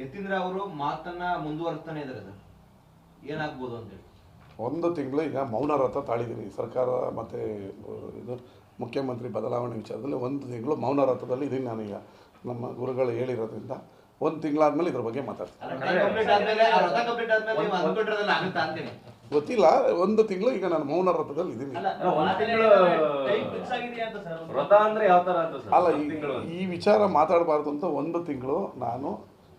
ಯತೀಂದ್ರ ಅವರು ಮಾತನ್ನ ಮುಂದುವರಿಸ್ತಾನೆ ಇದ್ದಾರೆ ಸರ್. ಏನಾಗ್ಬೋದು ಅಂತೇಳಿ ಒಂದು ತಿಂಗಳು ಈಗ ಮೌನ ವ್ರತ ತಾಳಿದ್ದೀರಿ. ಸರ್ಕಾರ ಮತ್ತು ಇದು ಮುಖ್ಯಮಂತ್ರಿ ಬದಲಾವಣೆ ವಿಚಾರದಲ್ಲಿ ಒಂದು ತಿಂಗಳು ಮೌನ ವ್ರತದಲ್ಲಿ ಇದೀನಿ ನಾನೀಗ. ನಮ್ಮ ಗುರುಗಳು ಹೇಳಿರೋದ್ರಿಂದ ಒಂದು ತಿಂಗಳಾದ್ಮೇಲೆ ಇದ್ರ ಬಗ್ಗೆ ಮಾತಾಡ್ತೀನಿ. ಕಂಪ್ಲೀಟ್ ಆದ್ಮೇಲೆ ಆ ವ್ರತ ಕಂಪ್ಲೀಟ್ ಆದ್ಮೇಲೆ ನೀವು ಅಂದ್ಕೊಂಡಿರೋದೆಲ್ಲ ಆಗುತ್ತಾ ಅಂತೀನಿ. ಗೊತ್ತಿಲ್ಲ. ಒಂದು ತಿಂಗಳು ಈಗ ನಾನು ಮೌನ ವ್ರತದಲ್ಲಿ ಇದ್ದೀನಿ ಅಲ್ಲ, ಒಂದ್ ತಿಂಗಳು ವ್ರತ ಅಂದ್ರೆ ಯಾವ ತರ ಅಂತ ಸರ್? ಅಲ್ಲ ತಿಂಗಳು. ಈ ವಿಚಾರ ಮಾತಾಡಬಾರ್ದು ಅಂತ ಒಂದು ತಿಂಗಳು ನಾನು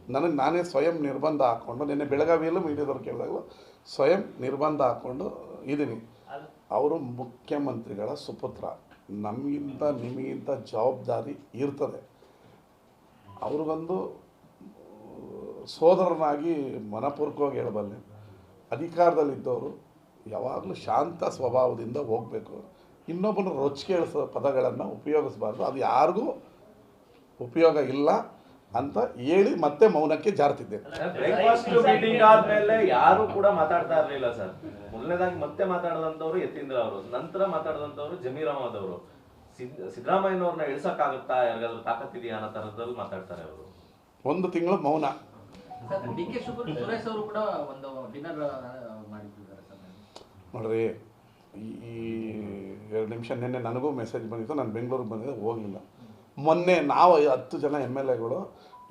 ನನಗೆ ನಾನೇ ಸ್ವಯಂ ನಿರ್ಬಂಧ ಹಾಕ್ಕೊಂಡು, ನಿನ್ನೆ ಬೆಳಗಾವಿಯಲ್ಲೂ ಮೀಡಿಯಾದವ್ರು ಕೇಳಿದಾಗಲೂ ಸ್ವಯಂ ನಿರ್ಬಂಧ ಹಾಕ್ಕೊಂಡು ಇದ್ದೀನಿ ಅವರು ಮುಖ್ಯಮಂತ್ರಿಗಳ ಸುಪುತ್ರ. ನಮಗಿಂತ ನಿಮಗಿಂತ ಜವಾಬ್ದಾರಿ ಇರ್ತದೆ. ಅವ್ರಿಗೊಂದು ಸೋದರನಾಗಿ ಮನಪೂರ್ವಕವಾಗಿ ಹೇಳಬಲ್ಲೆ. ಅಧಿಕಾರದಲ್ಲಿದ್ದವರು ಯಾವಾಗಲೂ ಶಾಂತ ಸ್ವಭಾವದಿಂದ ಹೋಗಬೇಕು. ಇನ್ನೊಬ್ಬನ ರೊಚ್ಚಿಗೆ ಪದಗಳನ್ನು ಉಪಯೋಗಿಸಬಾರ್ದು. ಅದು ಯಾರಿಗೂ ಉಪಯೋಗ ಇಲ್ಲ. ಅಂತ ಹೇಳಿ ಮತ್ತೆ ಮೌನಕ್ಕೆ ಜಾರ್ತಿದ್ದೆ. ಬ್ರೇಕ್ಫಾಸ್ಟ್ ಮೀಟಿಂಗ್ ಆದ್ಮೇಲೆ ಯಾರು ಕೂಡ ಮಾತಾಡ್ತಾ ಇರಲಿಲ್ಲ ಸರ್. ಮೊದಲನೇದಾಗಿ ಮತ್ತೆ ಮಾತಾಡದಂತವ್ರು ಯತೀಂದ್ರ ಅವರು ನಂತರ ಮಾತಾಡದಂತವ್ರು ಜಮೀರ್ ಅಹಮದ್ ಅವರು ಸಿದ್ ಸಿದ್ದರಾಮಯ್ಯನವ್ರನ್ನ ಆಗುತ್ತಾ ಯಾರಿಗಾದ್ರೂ ತಾಕತ್ತಿದೆಯಾ ಅನ್ನೋ ತರದಲ್ಲಿ ಮಾತಾಡ್ತಾರೆ ಅವರು. ಒಂದು ತಿಂಗಳು ಮೌನ. ಡಿ ಕೆ ಸುರೇಶ್ ಅವರು ಕೂಡ ಒಂದು ಡಿನ್ನರ್ ಮಾಡಿದ್ದಾರೆ ಸರ್. ನೋಡ್ರಿ ಈ ಈ ಎರಡು ನಿಮಿಷ ನಿನ್ನೆ ನನಗೂ ಮೆಸೇಜ್ ಬಂದಿತ್ತು. ನಾನು ಬೆಂಗಳೂರಿಗೆ ಬಂದಿದ್ದೆ ಹೋಗಲಿಲ್ಲ. ಮೊನ್ನೆ ನಾವು ಹತ್ತು ಜನ ಎಂ ಎಲ್ ಎಗಳು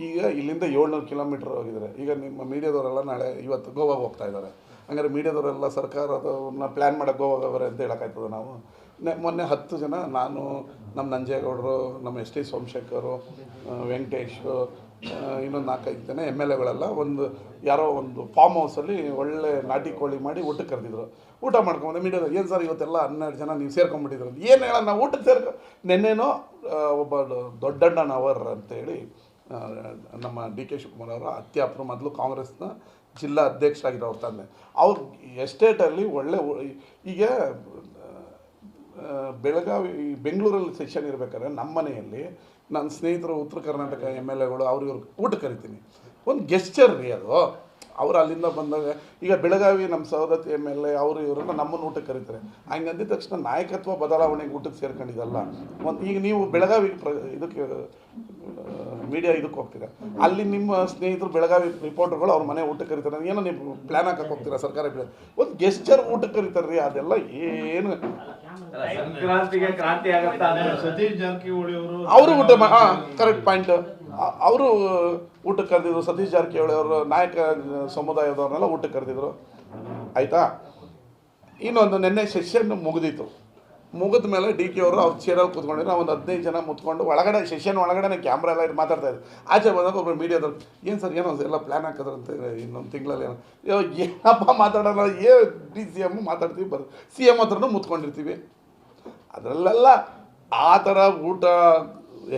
ಈಗ ಇಲ್ಲಿಂದ ಏಳ್ನೂರು ಕಿಲೋಮೀಟ್ರ್ ಹೋಗಿದ್ದಾರೆ. ಈಗ ನಿಮ್ಮ ಮೀಡಿಯಾದವರೆಲ್ಲ ನಾಳೆ ಇವತ್ತು ಗೋವಾಗೆ ಹೋಗ್ತಾ ಇದ್ದಾರೆ. ಹಂಗಾರೆ ಮೀಡಿಯಾದವರೆಲ್ಲ ಸರ್ಕಾರದವ್ರನ್ನ ಪ್ಲ್ಯಾನ್ ಮಾಡೋಕ್ಕೆ ಗೋವಾಗವರೆ ಅಂತ ಹೇಳೋಕ್ಕಾಯ್ತದೆ ನಾವು? ಮೊನ್ನೆ ಹತ್ತು ಜನ ನಾನು, ನಮ್ಮ ನಂಜೇಗೌಡರು, ನಮ್ಮ ಎಸ್ ಟಿ ಸೋಮಶೇಖರು ವೆಂಕಟೇಶು ಇನ್ನೊಂದು ನಾಲ್ಕೈದು ಜನ ಎಂ ಎಲ್ ಎಗಳೆಲ್ಲ ಒಂದು ಯಾರೋ ಒಂದು ಫಾರ್ಮ್ ಹೌಸಲ್ಲಿ ಒಳ್ಳೆ ನಾಟಿ ಕೋಳಿ ಮಾಡಿ ಊಟಕ್ಕೆ ಕರೆದಿದ್ರು. ಊಟ ಮಾಡ್ಕೊಂಬಂದೆ ಮೀಡಿಯಾದ ಏನು ಸರ್ ಇವತ್ತೆಲ್ಲ ಹನ್ನೆರಡು ಜನ ನೀವು ಸೇರ್ಕೊಂಬಿಟ್ಟಿದ್ರು ಏನು ಹೇಳ ನಾವು ಊಟಕ್ಕೆ ಸೇರ್ಕೊ, ನೆನ್ನೆನೋ ಒಬ್ಬ ದೊಡ್ಡಣ್ಣನವರ್ ಅಂತೇಳಿ ನಮ್ಮ ಡಿ ಕೆ ಶಿವಕುಮಾರ್ ಅವರ, ಅತ್ಯಾಪ್ರು ಮೊದಲು ಕಾಂಗ್ರೆಸ್ನ ಜಿಲ್ಲಾ ಅಧ್ಯಕ್ಷ ಆಗಿರೋರು ತಂದೆ. ಅವ್ರ ಎಸ್ಟೇಟಲ್ಲಿ ಒಳ್ಳೆ ಈಗ ಬೆಳಗಾವಿ, ಬೆಂಗಳೂರಲ್ಲಿ ಸೆಷನ್ ಇರಬೇಕಾದ್ರೆ ನಮ್ಮ ಮನೆಯಲ್ಲಿ ನನ್ನ ಸ್ನೇಹಿತರು ಉತ್ತರ ಕರ್ನಾಟಕ ಎಂ ಎಲ್ ಎಗಳು ಅವ್ರಿಗೆ ಊಟ ಕರಿತೀನಿ. ಒಂದು ಗೆಸ್ಚರ್ ರೀ ಅದು. ಅವ್ರು ಅಲ್ಲಿಂದ ಬಂದಾಗ ಈಗ ಬೆಳಗಾವಿ ನಮ್ಮ ಸಹೋದತಿ ಎಂ ಎಲ್ ಎ ಅವರು ಇವರನ್ನ ನಮ್ಮನ್ನು ಊಟಕ್ಕೆ ಕರೀತಾರೆ. ಹಂಗೆ ಅಂದಿದ ತಕ್ಷಣ ನಾಯಕತ್ವ ಬದಲಾವಣೆಗೆ ಊಟಕ್ಕೆ ಸೇರ್ಕೊಂಡಿದ್ದಲ್ಲ ಒಂದು ಈಗ ನೀವು ಬೆಳಗಾವಿ ಪ್ರ ಇದಕ್ಕೆ ಮೀಡಿಯಾ ಇದಕ್ಕೆ ಹೋಗ್ತೀರಾ? ಅಲ್ಲಿ ನಿಮ್ಮ ಸ್ನೇಹಿತರು ಬೆಳಗಾವಿ ರಿಪೋರ್ಟರ್ಗಳು ಅವ್ರ ಮನೆ ಊಟಕ್ಕೆ ಕರೀತಾರೆ. ಏನೋ ನೀವು ಪ್ಲ್ಯಾನ್ ಹಾಕಕ್ಕೆ ಹೋಗ್ತೀರಾ ಸರ್ಕಾರ ಬೆಳೆ? ಒಂದು ಗೆಸ್ಟರ್ ಊಟಕ್ಕೆ ಕರೀತಾರೆ ರೀ ಅದೆಲ್ಲ ಏನು? ಸಂಕ್ರಾಂತಿಗೆ ಕ್ರಾಂತಿ ಆಗತ್ತಾ? ಅಂದ್ರೆ ಸತೀಶ್ ಜಾರಕಿಹೊಳಿ ಅವರು ಅವರು ಊಟ ಕರೆಕ್ಟ್ ಪಾಯಿಂಟ್ ಅವರು ಊಟಕ್ಕೆ ಕರೆದಿದ್ರು, ಸತೀಶ್ ಜಾರಕಿಹೊಳಿ ಅವರು ನಾಯಕ ಸಮುದಾಯದವ್ರನ್ನೆಲ್ಲ ಊಟಕ್ಕೆ ಕರೆದಿದ್ರು. ಆಯಿತಾ? ಇನ್ನೊಂದು ನಿನ್ನೆ ಸೆಷನ್ ಮುಗಿದಿತ್ತು. ಮುಗಿದ ಮೇಲೆ ಡಿ ಕೆ ಅವರು ಅವ್ರ ಚೇರಲ್ಲಿ ಕೂತ್ಕೊಂಡಿದ್ರು. ಒಂದು ಹದಿನೈದು ಜನ ಮುತ್ಕೊಂಡು ಒಳಗಡೆ ಸೆಷನ್ ಒಳಗಡೆ ಕ್ಯಾಮ್ರಾ ಎಲ್ಲ ಇದು ಮಾತಾಡ್ತಾ ಇದ್ರು. ಆಚೆ ಬಂದಾಗ ಒಬ್ಬರು ಮೀಡಿಯಾದವ್ರು, ಏನು ಸರ್, ಏನೋ ಎಲ್ಲ ಪ್ಲ್ಯಾನ್ ಅಂತ ಇನ್ನೊಂದು ತಿಂಗಳಲ್ಲಿ ಏನೋ? ಏನಪ್ಪ ಮಾತಾಡೋಣ? ಏ, ಡಿ ಸಿ ಎಂ ಮಾತಾಡ್ತೀವಿ, ಬರ್ ಸಿ ಎಂ ಹತ್ರನೂ ಮುತ್ಕೊಂಡಿರ್ತೀವಿ. ಅದರಲ್ಲೆಲ್ಲ ಆ ಥರ ಊಟ,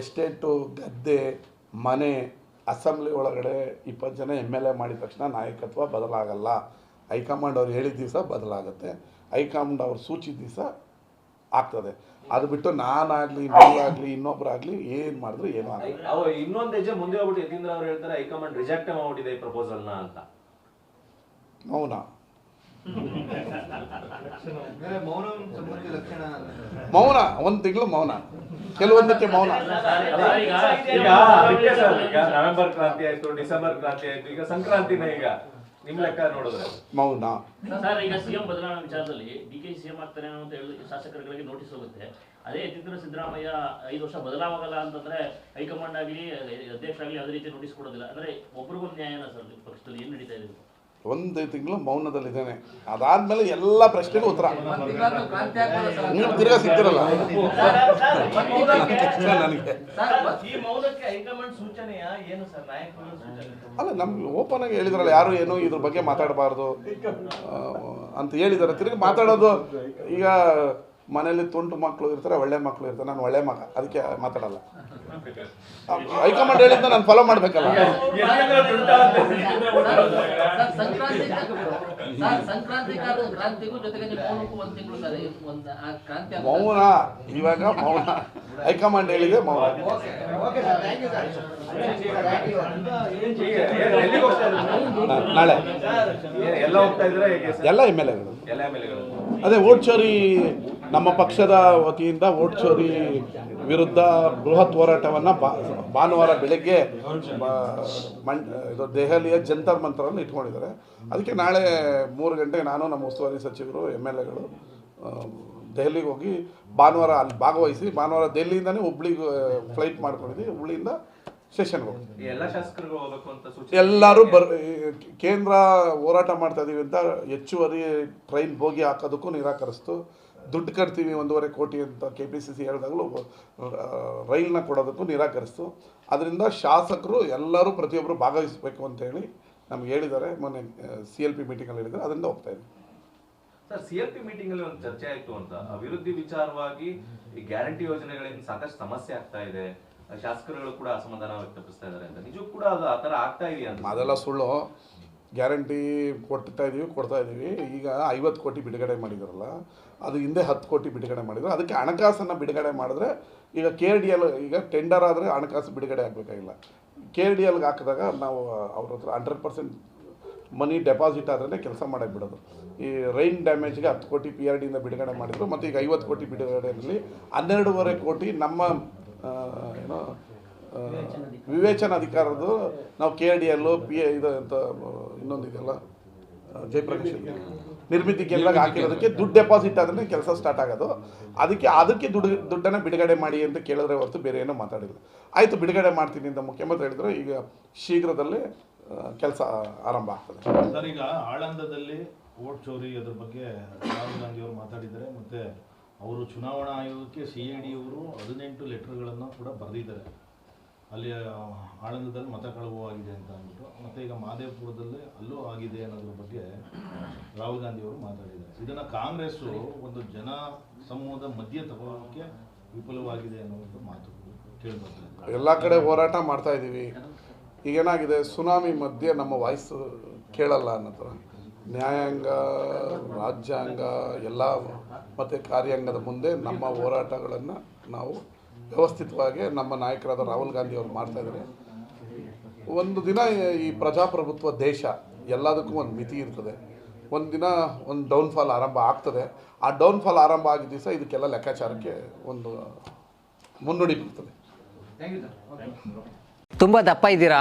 ಎಸ್ಟೇಟು, ಗದ್ದೆ ಮನೆ ಅಸೆಂಬ್ಲಿ ಒಳಗಡೆ ಇಪ್ಪತ್ತು ಜನ ಎಂ ಎಲ್ ಎ ಮಾಡಿದ ತಕ್ಷಣ ನಾಯಕತ್ವ ಬದಲಾಗಲ್ಲ. ಹೈಕಮಾಂಡ್ ಅವ್ರು ಹೇಳಿದ ದಿವಸ ಬದಲಾಗುತ್ತೆ. ಹೈಕಮಾಂಡ್ ಅವ್ರು ಸೂಚಿ ದಿವಸ ಆಗ್ತದೆ. ಅದು ಬಿಟ್ಟು ನಾನಾಗಲಿ ನೀವಾಗಲಿ ಇನ್ನೊಬ್ಬರಾಗಲಿ ಏನು ಮಾಡಿದ್ರು ಏನು ಆಗಲ್ಲ. ಇನ್ನೊಂದು ಹೆಜ್ಜೆ ಮುಂದೆ ಹೋಗ್ಬಿಟ್ಟು ಯತೀಂದ್ರ ಅವ್ರು ಹೇಳ್ತಾರೆ ಹೈಕಮಾಂಡ್ ರಿಜೆಕ್ಟ್ ಮಾಡ್ಬಿಟ್ಟಿದೆ ಈ ಪ್ರಪೋಸಲ್ನ ಅಂತ. ಅಂದ್ರೆ ಮೌನ ಒಂದ್ ತಿಂಗಳು ಮೌನ. ಕೆಲವೊಂದಕ್ಕೆ ಮೌನ. ಈಗ ಈಗ ನವೆಂಬರ್ ಕ್ರಾಂತಿ ಆಯ್ತು ಡಿಸೆಂಬರ್ ಕ್ರಾಂತಿ ಆಯ್ತು ಈಗ ಸಂಕ್ರಾಂತಿನೇ ಈಗ. ನಿಮ್ ಲೆಕ್ಕ ನೋಡಿದ್ರೆ. ಮೌನ. ಸರ್ ಈಗ ಸಿಎಂ ಬದಲಾವಣೆ ವಿಚಾರದಲ್ಲಿ ಡಿ ಕೆ ಸಿಎಂ ಆಗ್ತಾನೆ ಅಂತ ಹೇಳಿ ಶಾಸಕರುಗಳಿಗೆ ನೋಟಿಸ್ ಹೋಗುತ್ತೆ. ಅದೇ ಯತೀಂದ್ರ ಸಿದ್ದರಾಮಯ್ಯ ಐದು ವರ್ಷ ಬದಲಾವಾಗಲ್ಲ ಅಂತಂದ್ರೆ ಹೈಕಮಾಂಡ್ ಆಗಲಿ ಅಧ್ಯಕ್ಷ ಆಗಲಿ ಅದೇ ರೀತಿ ನೋಟಿಸ್ ಕೊಡೋದಿಲ್ಲ. ಅಂದ್ರೆ ಒಬ್ರಿಗೊಂದು ನ್ಯಾಯನ ಸರ್ ಪಕ್ಷದಲ್ಲಿ ಏನ್ ನಡೀತಾ ಇದೆ? ಒಂದು ತಿಂಗಳು ಮೌನದಲ್ಲಿದ್ದೇನೆ. ಅದಾದ್ಮೇಲೆ ಎಲ್ಲ ಪ್ರಶ್ನೆಗೂ ಉತ್ತರ? ನೀವು ತಿರ್ಗಾ ಸಿಗ್ತಿರಲ್ಲ. ನನಗೆ. ಅಲ್ಲ ನಮ್ಗೆ ಓಪನ್ ಆಗಿ ಹೇಳಿದ್ರಲ್ಲ, ಯಾರು ಏನು ಇದ್ರ ಬಗ್ಗೆ ಮಾತಾಡಬಾರ್ದು. ಅಂತ ಹೇಳಿದ್ದಾರೆ. ತಿರುಗಿ ಮಾತಾಡೋದು, ಈಗ ಮನೇಲಿ ತುಂಟು ಮಕ್ಕಳು ಇರ್ತಾರೆ, ಒಳ್ಳೆ ಮಕ್ಕಳು ಇರ್ತಾರೆ. ನಾನು ಒಳ್ಳೆ ಮಗ, ಅದಕ್ಕೆ ಮಾತಾಡಲ್ಲ. ಹೈಕಮಾಂಡ್ ಹೇಳಿದ್ದ ನಾನು ಫಾಲೋ ಮಾಡಬೇಕಲ್ಲ. ಮೌನ ಇವಾಗ ಮೌನ. ಹೈಕಮಾಂಡ್ ಹೇಳಿದೆ ಮೌನ. Okay sir thank you sir. ಈಗ ಏನ್ ಹೋಗ್ತಾ ಇದ್ದಾರೆ? ನಾಳೆ. ಏನ್ ಎಲ್ಲ ಹೋಗ್ತಾ ಇದ್ರೆ ಎಲ್ಲ ಎಂ ಎಲ್ಲ ಎಂ ಎಲ್ ಎಗಳು ಅದೇ ಓಟ್ ಚೋರಿ ನಮ್ಮ ಪಕ್ಷದ ವತಿಯಿಂದ ವೋಟ್ ಚೋರಿ ವಿರುದ್ಧ ಬೃಹತ್ ಹೋರಾಟವನ್ನು ಭಾನುವಾರ ಬೆಳಗ್ಗೆ ಇದು ದೆಹಲಿಯ ಜಂತರ್ ಮಂತ್ರವನ್ನು ಇಟ್ಕೊಂಡಿದ್ದಾರೆ. ಅದಕ್ಕೆ ನಾಳೆ ಮೂರು ಗಂಟೆಗೆ ನಾನು ನಮ್ಮ ಉಸ್ತುವಾರಿ ಸಚಿವರು, ಎಂ ಎಲ್ ಎಗಳು ದೆಹಲಿಗೆ ಹೋಗಿ ಭಾನುವಾರ ಅಲ್ಲಿ ಭಾಗವಹಿಸಿ, ಭಾನುವಾರ ದೆಹಲಿಯಿಂದನೇ ಹುಬ್ಳಿಗೆ ಫ್ಲೈಟ್ ಮಾಡ್ಕೊಂಡಿದ್ವಿ. ಹುಬ್ಳಿಯಿಂದ ಅಂತ ಸೂಚನೆ ಎಲ್ಲರೂ ಬರ್ ಕೇಂದ್ರ ಹೋರಾಟ ಮಾಡ್ತಾ ಇದೀವಿ ಅಂತ ಹೆಚ್ಚುವರಿ ಟ್ರೈನ್ ಹೋಗಿ ಹಾಕೋದಕ್ಕೂ ನಿರಾಕರಿಸ್ತು. ದುಡ್ಡು ಕಟ್ತೀವಿ ಒಂದೂವರೆ ಕೋಟಿ ಅಂತ ಕೆ ಪಿ ಸಿ ಸಿ ಹೇಳಿದಾಗಲೂ ರೈಲ್ನ ಕೊಡೋದಕ್ಕೂ ನಿರಾಕರಿಸ್ತು. ಅದರಿಂದ ಶಾಸಕರು ಎಲ್ಲರೂ ಪ್ರತಿಯೊಬ್ಬರು ಭಾಗವಹಿಸಬೇಕು ಅಂತೇಳಿ ನಮ್ಗೆ ಹೇಳಿದ್ದಾರೆ. ಮೊನ್ನೆ ಸಿ ಎಲ್ ಪಿ ಮೀಟಿಂಗಲ್ಲಿ ಹೇಳಿದ್ದಾರೆ. ಅದರಿಂದ ಹೋಗ್ತಾ ಇದ್ದೀವಿ sir C L P meeting ಅಲ್ಲಿ ಒಂದು ಚರ್ಚೆ ಆಯಿತು ಅಂತ. ಅಭಿವೃದ್ಧಿ ವಿಚಾರವಾಗಿ ಈ ಗ್ಯಾರಂಟಿ ಯೋಜನೆಗಳಿಂದ ಸಾಕಷ್ಟು ಸಮಸ್ಯೆ ಆಗ್ತಾ ಇದೆ. ಶಾಸಕರುಗಳು ಕೂಡ ಅಸಮಾಧಾನ ವ್ಯಕ್ತಪಡಿಸ್ತಾ ಇದ್ದಾರೆ ಅಂತ. ನಿಜಕ್ಕೂ ಕೂಡ ಅದು ಆತರ ಆಗ್ತಾ ಇದೆಯಾ ಅಂತ? ಅದೆಲ್ಲ ಸುಳ್ಳು. ಗ್ಯಾರಂಟಿ ಕೊಡ್ತಾ ಇದ್ದೀವಿ ಕೊಡ್ತಾ ಇದ್ದೀವಿ ಈಗ ಐವತ್ತು ಕೋಟಿ ಬಿಡುಗಡೆ ಮಾಡಿದಾರಲ್ಲ ಅದು ಹಿಂದೆ ಹತ್ತು ಕೋಟಿ ಬಿಡುಗಡೆ ಮಾಡಿದ್ರು. ಅದಕ್ಕೆ ಹಣಕಾಸನ್ನು ಬಿಡುಗಡೆ ಮಾಡಿದ್ರೆ ಈಗ ಕೆ ಡಿ ಎಲ್ ಈಗ ಟೆಂಡರ್ ಆದರೆ ಹಣಕಾಸು ಬಿಡುಗಡೆ ಆಗಬೇಕಾಗಿಲ್ಲ. ಕೆ ಡಿ ಎಲ್ಗೆ ಹಾಕಿದಾಗ ನಾವು ಅವ್ರ ಹತ್ರ ಹಂಡ್ರೆಡ್ ಪರ್ಸೆಂಟ್ ಮನಿ ಡೆಪಾಸಿಟ್ ಆದ್ರೇ ಕೆಲಸ ಮಾಡೋಕ್ಕೆ ಬಿಡೋದು. ಈ ರೈನ್ ಡ್ಯಾಮೇಜ್ಗೆ ಹತ್ತು ಕೋಟಿ ಪಿ ಆರ್ ಡಿಯಿಂದ ಬಿಡುಗಡೆ ಮಾಡಿದ್ರು ಮತ್ತು ಈಗ ಐವತ್ತು ಕೋಟಿ ಬಿಡುಗಡೆಯಲ್ಲಿ ಹನ್ನೆರಡೂವರೆ ಕೋಟಿ ನಮ್ಮ ಆ, ಏನೋ ವಿವೇಚನ ಅಧಿಕಾರದ್ದು ನಾವು K D L P A ಇದು ಅಂತ ಇನ್ನೊಂದು ಇದೆಲ್ಲ ಆ, ಜಯಪ್ರಕಾಶ್. ನಿರ್ಮಿತಿ ಕೇಂದ್ರಕ್ಕೆ ಹಾಕಿರೋದಕ್ಕೆ ದುಡ್ಡು ಡೆಪಾಸಿಟ್ ಆದ್ರೆ ಕೆಲಸ ಸ್ಟಾರ್ಟ್ ಆಗೋದು. ಅದಕ್ಕೆ ಅದಕ್ಕೆ ದುಡ್ಡು ದುಡ್ಡನ್ನು ಬಿಡುಗಡೆ ಮಾಡಿ ಅಂತ ಕೇಳಿದ್ರೆ ಹೊರತು ಬೇರೆ ಏನೋ ಮಾತಾಡಿಲ್ಲ. ಆಯಿತು ಬಿಡುಗಡೆ ಮಾಡ್ತೀನಿ ಅಂತ ಮುಖ್ಯಮಂತ್ರಿ ಹೇಳಿದ್ರು. ಈಗ ಶೀಘ್ರದಲ್ಲೇ ಕೆಲಸ ಆರಂಭ ಆಗ್ತದೆ. ಸರ್ ಈಗ ಆಳಂದದಲ್ಲಿ ಓಟ್ ಚೋರಿ ಅದ್ರ ಬಗ್ಗೆ ರಾಹುಲ್ ಗಾಂಧಿ ಅವರು ಮಾತಾಡಿದ್ದಾರೆ. ಮತ್ತೆ ಅವರು ಚುನಾವಣಾ ಆಯೋಗಕ್ಕೆ ಸಿ ಐ ಡಿ ಅವರು ಹದಿನೆಂಟು ಲೆಟರ್ಗಳನ್ನು ಕೂಡ ಬರೆದಿದ್ದಾರೆ. ಅಲ್ಲಿ ಆಳಂದದಲ್ಲಿ ಮತ ಕಳವು ಆಗಿದೆ ಅಂತ ಅಂದ್ಬಿಟ್ಟು ಮತ್ತು ಈಗ ಮಹದೇವಪುರದಲ್ಲಿ ಅಲ್ಲೂ ಆಗಿದೆ ಅನ್ನೋದ್ರ ಬಗ್ಗೆ ರಾಹುಲ್ ಗಾಂಧಿ ಅವರು ಮಾತಾಡಿದ್ದಾರೆ. ಇದನ್ನು ಕಾಂಗ್ರೆಸ್ಸು ಒಂದು ಜನ ಸಮೂಹದ ಮಧ್ಯೆ ತಗೋಕ್ಕೆ ವಿಫಲವಾಗಿದೆ ಅನ್ನೋ ಒಂದು ಮಾತು ಕೇಳ್ಬೋದು ಎಲ್ಲ ಕಡೆ ಹೋರಾಟ ಮಾಡ್ತಾ ಇದ್ದೀವಿ. ಈಗೇನಾಗಿದೆ? ಸುನಾಮಿ ಮಧ್ಯೆ ನಮ್ಮ ವಾಯ್ಸ್ ಕೇಳಲ್ಲ ಅನ್ನೋ ಥರ ನ್ಯಾಯಾಂಗ, ರಾಜ್ಯಾಂಗ, ಎಲ್ಲ ಮತ್ತು ಕಾರ್ಯಾಂಗದ ಮುಂದೆ ನಮ್ಮ ಹೋರಾಟಗಳನ್ನು ನಾವು ವ್ಯವಸ್ಥಿತವಾಗಿ ನಮ್ಮ ನಾಯಕರಾದ ರಾಹುಲ್ ಗಾಂಧಿ ಅವರು ಮಾಡ್ತಾ ಇದ್ದಾರೆ. ಒಂದು ದಿನ ಈ ಪ್ರಜಾಪ್ರಭುತ್ವ ದೇಶ ಎಲ್ಲದಕ್ಕೂ ಒಂದು ಮಿತಿ ಇರ್ತದೆ. ಒಂದು ದಿನ ಒಂದು ಡೌನ್ಫಾಲ್ ಆರಂಭ ಆಗ್ತದೆ. ಆ ಡೌನ್ಫಾಲ್ ಆರಂಭ ಆಗಿದ್ದ ದಿವಸ ಇದಕ್ಕೆಲ್ಲ ಲೆಕ್ಕಾಚಾರಕ್ಕೆ ಒಂದು ಮುನ್ನುಡಿ ಬರ್ತದೆ. ತುಂಬ ದಪ್ಪ ಇದ್ದೀರಾ?